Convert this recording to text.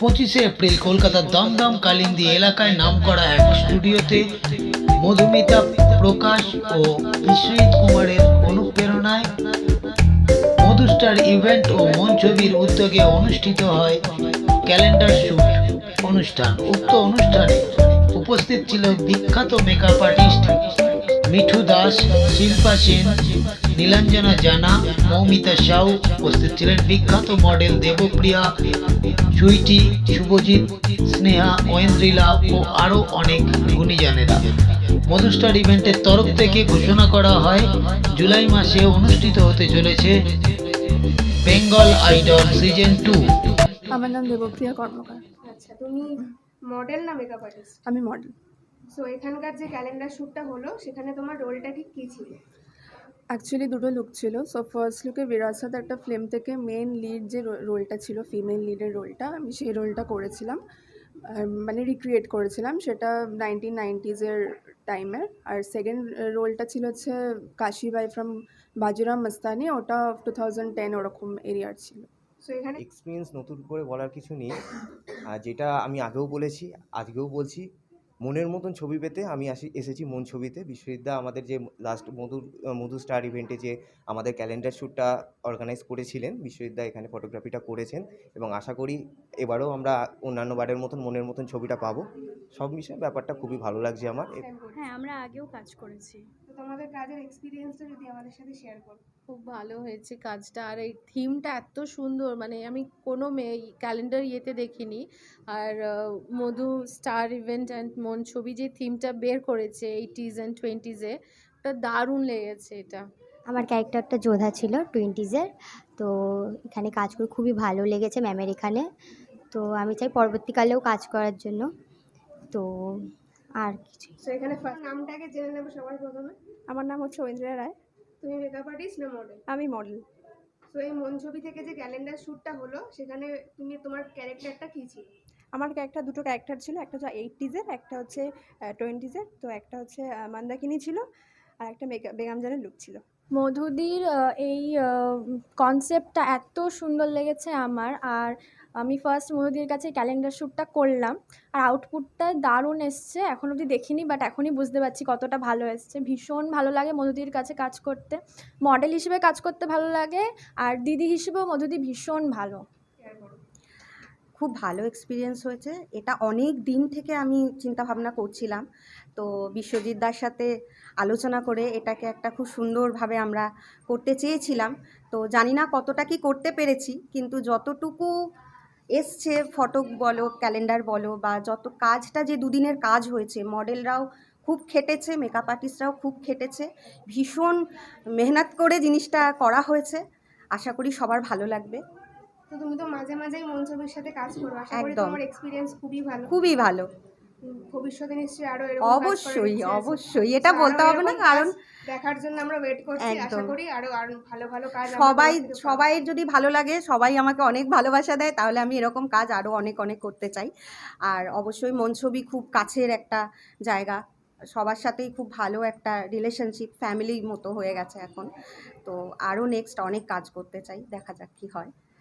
পঁচিশে এপ্রিল, কলকাতার দমদম কালিন্দি এলাকায় নামকরা এক স্টুডিওতে মধুমিতা প্রকাশ ও বিশ্বজিৎ কুমারের অনুপ্রেরণায় মধুস্টার ইভেন্ট ও ছবির উদ্যোগে অনুষ্ঠিত হয় ক্যালেন্ডার শুট অনুষ্ঠান। উক্ত অনুষ্ঠানে উপস্থিত ছিল বিখ্যাত মেকআপ আর্টিস্ট মিঠু দাস, শিল্পা সেন নীলাঞ্জনা জানা মৌমিতা সাউ উপস্থিত ছিলেন। বিখ্যাত মডেল দেবপ্রিয়া সুইটি শুভজিৎ স্নেহা ঐন্দ্রিলা ও আরও অনেক গুণীজনেরা। মধুস্টার ইভেন্টের তরফ থেকে ঘোষণা করা হয় জুলাই মাসে অনুষ্ঠিত হতে চলেছে বেঙ্গল আইডল সিজন টু। আমার নাম দেবপ্রিয়া কর্মকার। আচ্ছা তুমি মডেল না মেকআপ আর্টিস্ট আমি মডেল সো এখানকার যে ক্যালেন্ডার শ্যুটটা হলো সেখানে তোমার রোলটা ঠিক কী ছিল? অ্যাকচুয়ালি দুটো লুক ছিল। সো ফার্স্ট লুকে বিরাসাত একটা ফিল্ম থেকে মেন লিড যে রোলটা ছিল ফিমেল লিডের রোলটা আমি সেই রোলটা করেছিলাম। মানে রিক্রিয়েট করেছিলাম সেটা নাইনটিন নাইনটিজের টাইমের আর সেকেন্ড রোলটা ছিল হচ্ছে কাশিবাই ফ্রম বাজুরাম মস্তানি, ওটা টু থাউজেন্ড টেন ওরকম এরিয়ার ছিল। সো এখানে এক্সপিরিয়েন্স নতুন করে বলার কিছু নেই। যেটা আমি আগেও বলেছি, আজকেও বলছি মনের মতন ছবি পেতে আমি আসি, এসেছি মন ছবিতে। বিশ্ববিদ্যা আমাদের যে লাস্ট মধুর, মধু স্টার ইভেন্টে যে আমাদের ক্যালেন্ডার শ্যুটটা অর্গানাইজ করেছিলেন বিশ্ববিদ্যা এখানে ফটোগ্রাফিটা করেছেন এবং আশা করি এবারও আমরা অন্যান্য বারের মতন মনের মতন ছবিটা পাবো। সব বিষয়ে ব্যাপারটা খুবই ভালো লাগছে আমার। হ্যাঁ আমরা আগেও কাজ করেছি। তোমাদের কাজের এক্সপিরিয়েন্সটা যদি আমাদের সাথে শেয়ার করো। খুব ভালো হয়েছে কাজটা। আর এই থিমটা এত সুন্দর মানে আমি কোনো ক্যালেন্ডার ইয়েতে দেখিনি। আর Madhu star event and Mon Chhobi যে থিমটা বের করেছে এইটিজ অ্যান্ড টোয়েন্টিজে ওটা দারুণ লেগেছে এটা। আমার ক্যারেক্টারটা যোধা ছিল টোয়েন্টিজের তো এখানে কাজ করে খুবই ভালো লেগেছে ম্যামের এখানে। তো আমি চাই পরবর্তীকালেও কাজ করার জন্য। তো আর কিছু সো এখানে ফার্স্ট নামটাকে জেনে নেব সবার প্রথমে। আমার নাম হচ্ছে ঐন্দ্রা রায়। তুমি মেকআপ আর্টিস্ট না মডেল আমি মডেল সো এই মন ছবি থেকে যে ক্যালেন্ডার শ্যুটটা হলো সেখানে তুমি তোমার ক্যারেক্টারটা কী ছিল? আমার ক্যারেক্টার দুটো ক্যারেক্টার ছিল একটা হচ্ছে এইটিজের একটা হচ্ছে টোয়েন্টিজের তো একটা হচ্ছে মান্দাকিনি ছিল আর একটা মেগা বেগামজানের লুক ছিল। মধুদির এই কনসেপ্টটা এত সুন্দর লেগেছে আমার। আর আমি ফার্স্ট মধুদির কাছে ক্যালেন্ডার শ্যুটটা করলাম। আর আউটপুটটা দারুণ এসছে। এখন অবধি দেখিনি বাট এখনই বুঝতে পারছি কতটা ভালো এসছে। ভীষণ ভালো লাগে মধুদির কাছে কাজ করতে। মডেল হিসেবে কাজ করতে ভালো লাগে। আর দিদি হিসেবেও মধুদি ভীষণ ভালো। খুব ভালো এক্সপিরিয়েন্স হয়েছে। এটা অনেক দিন থেকে আমি চিন্তা ভাবনা করছিলাম। তো বিশ্বজিৎ দার সাথে আলোচনা করে এটাকে একটা খুব সুন্দরভাবে আমরা করতে চেয়েছিলাম। তো জানি না কতটা কি করতে পেরেছি, কিন্তু যতটুকু এসছে ফটো বলো ক্যালেন্ডার বলো বা যত কাজটা যে দুদিনের কাজ হয়েছে মডেলরাও খুব খেটেছে মেকআপ আর্টিস্টরাও খুব খেটেছে, ভীষণ মেহনত করে জিনিসটা করা হয়েছে। আশা করি সবার ভালো লাগবে। তো তুমি তো মাঝে মাঝেই ছবির সাথে কাজ করো। আশা করি একদম। তোমার এক্সপিরিয়েন্স খুবই ভালো। খুবই ভালো। ভবিষ্যতে নিশ্চয়ই আরও এরকম কাজ করার অবশ্যই ইচ্ছে আছে। অবশ্যই। এটা তো বলতে হবে না এরকম কারণ কাজ দেখার জন্য আমরা ওয়েট করছি। আশা একদম। করি আরও আরও ভালো ভালো কাজ আমরা সবাই সবাই যদি ভালো লাগে সবাই আমাকে অনেক ভালোবাসা দেয় তাহলে আমি এরকম কাজ আরও অনেক অনেক করতে চাই। আর অবশ্যই মন ছবি খুব কাছের একটা জায়গা। সবার সাথেই খুব ভালো একটা রিলেশনশিপ ফ্যামিলির মতো হয়ে গেছে এখন। তো আরও নেক্সট অনেক কাজ করতে চাই দেখা যাক কী হয়।